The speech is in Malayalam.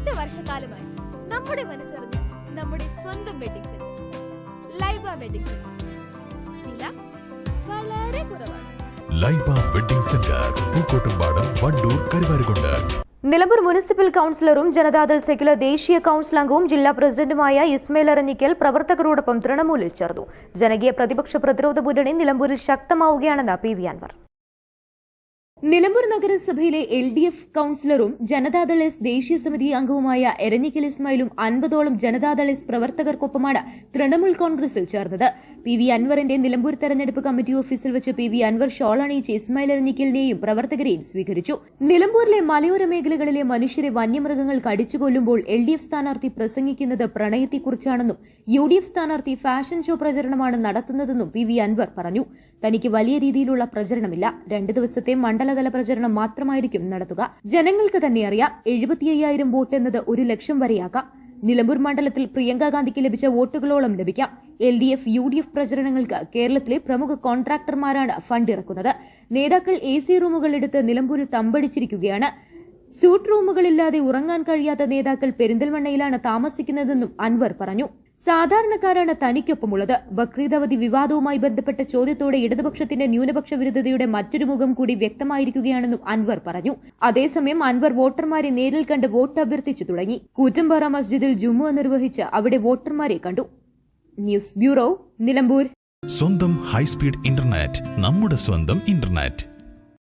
എട്ട് വർഷക്കാലമായി നമ്മുടെ മനസ്സറിഞ്ഞ നമ്മുടെ സ്വന്തം wedding centre Laiba wedding centre വില വളരെ കുറവാണ്. Laiba wedding centre Pookkottumpadam Wandoor Karuvarakundu. Nilambur municipal കൗൺസിലറും Janata Dal secular ദേശീയ കൗൺസിൽ അംഗവും ജില്ലാ പ്രസിഡന്റുമായ ഇസ്മയിൽ അറിഞ്ഞിക്കൽ പ്രവർത്തകരോടൊപ്പം തൃണമൂലിൽ ചേർന്നു. ജനകീയ പ്രതിപക്ഷ പ്രതിരോധ മുന്നണി നിലമ്പൂരിൽ ശക്തമാവുകയാണെന്ന് പി വി അൻവർ. നിലമ്പൂർ നഗരസഭയിലെ എൽ ഡി എഫ് കൌൺസിലറും ജനതാദൾ എസ് ദേശീയ സമിതി അംഗവുമായ എരഞ്ഞിക്കൽ ഇസ്മായിലും അൻപതോളം ജനതാദൾ എസ് പ്രവർത്തകർക്കൊപ്പമാണ് തൃണമൂൽ കോൺഗ്രസിൽ ചേർന്നത്. പി വി അൻവറിന്റെ നിലമ്പൂർ തെരഞ്ഞെടുപ്പ് കമ്മിറ്റി ഓഫീസിൽ വെച്ച് പി വി അൻവർ ഷോൾ അണിയിച്ച് ഇസ്മായിൽ എരഞ്ഞിക്കലിനെയും പ്രവർത്തകരെയും സ്വീകരിച്ചു. നിലമ്പൂരിലെ മലയോര മേഖലകളിലെ മനുഷ്യരെ വന്യമൃഗങ്ങൾ കടിച്ചുകൊല്ലുമ്പോൾ എൽ ഡി എഫ് സ്ഥാനാർത്ഥി പ്രസംഗിക്കുന്നത് പ്രണയത്തെക്കുറിച്ചാണെന്നും യു ഡി എഫ് സ്ഥാനാർത്ഥി ഫാഷൻ ഷോ പ്രചരണമാണ് നടത്തുന്നതെന്നും പി വി അൻവർ പറഞ്ഞു. തനിക്ക് വലിയ രീതിയിലുള്ള പ്രചരണമില്ല. രണ്ട് ദിവസത്തെ മണ്ഡലതല പ്രചരണം മാത്രമായിരിക്കും നടത്തുക. ജനങ്ങൾക്ക് തന്നെ അറിയാം എഴുപത്തി അയ്യായിരം വോട്ട് എന്നത് ഒരു ലക്ഷം വരെയാക്കാം നിലമ്പൂർ മണ്ഡലത്തിൽ പ്രിയങ്ക ഗാന്ധിക്ക് ലഭിച്ച വോട്ടുകളോളം ലഭിക്കാം. L D F U D F പ്രചരണങ്ങൾക്ക് കേരളത്തിലെ പ്രമുഖ കോൺട്രാക്ടർമാരാണ് ഫണ്ട് ഇറക്കുന്നത് നേതാക്കൾ എ സി റൂമുകൾ എടുത്ത് നിലമ്പൂരിൽ തമ്പടിച്ചിരിക്കുകയാണ്. സ്യൂട്ട് റൂമുകളില്ലാതെ ഉറങ്ങാൻ കഴിയാത്ത നേതാക്കൾ പെരിന്തൽമണ്ണയിലാണ് താമസിക്കുന്നതെന്നും അൻവർ പറഞ്ഞു. സാധാരണക്കാരാണ് തനിക്കൊപ്പമുള്ളത്. ബക്രീദ് അവധി വിവാദവുമായി ബന്ധപ്പെട്ട ചോദ്യത്തോടെ ഇടതുപക്ഷത്തിന്റെ ന്യൂനപക്ഷ വിരുദ്ധതയുടെ മറ്റൊരു മുഖം കൂടി വ്യക്തമായിരിക്കുകയാണെന്നും അൻവർ പറഞ്ഞു. അതേസമയം അൻവർ വോട്ടർമാരെ നേരിൽ കണ്ട് വോട്ട് അഭ്യർത്ഥിച്ചു തുടങ്ങി. കൂറ്റമ്പാറ മസ്ജിദിൽ ജുമുഅ നിർവഹിച്ച് അവിടെ വോട്ടർമാരെ കണ്ടു. News bureau Nilambur. സ്വന്തം ഹൈസ്പീഡ് ഇന്റർനെറ്റ് നമ്മുടെ സ്വന്തം ഇന്റർനെറ്റ്.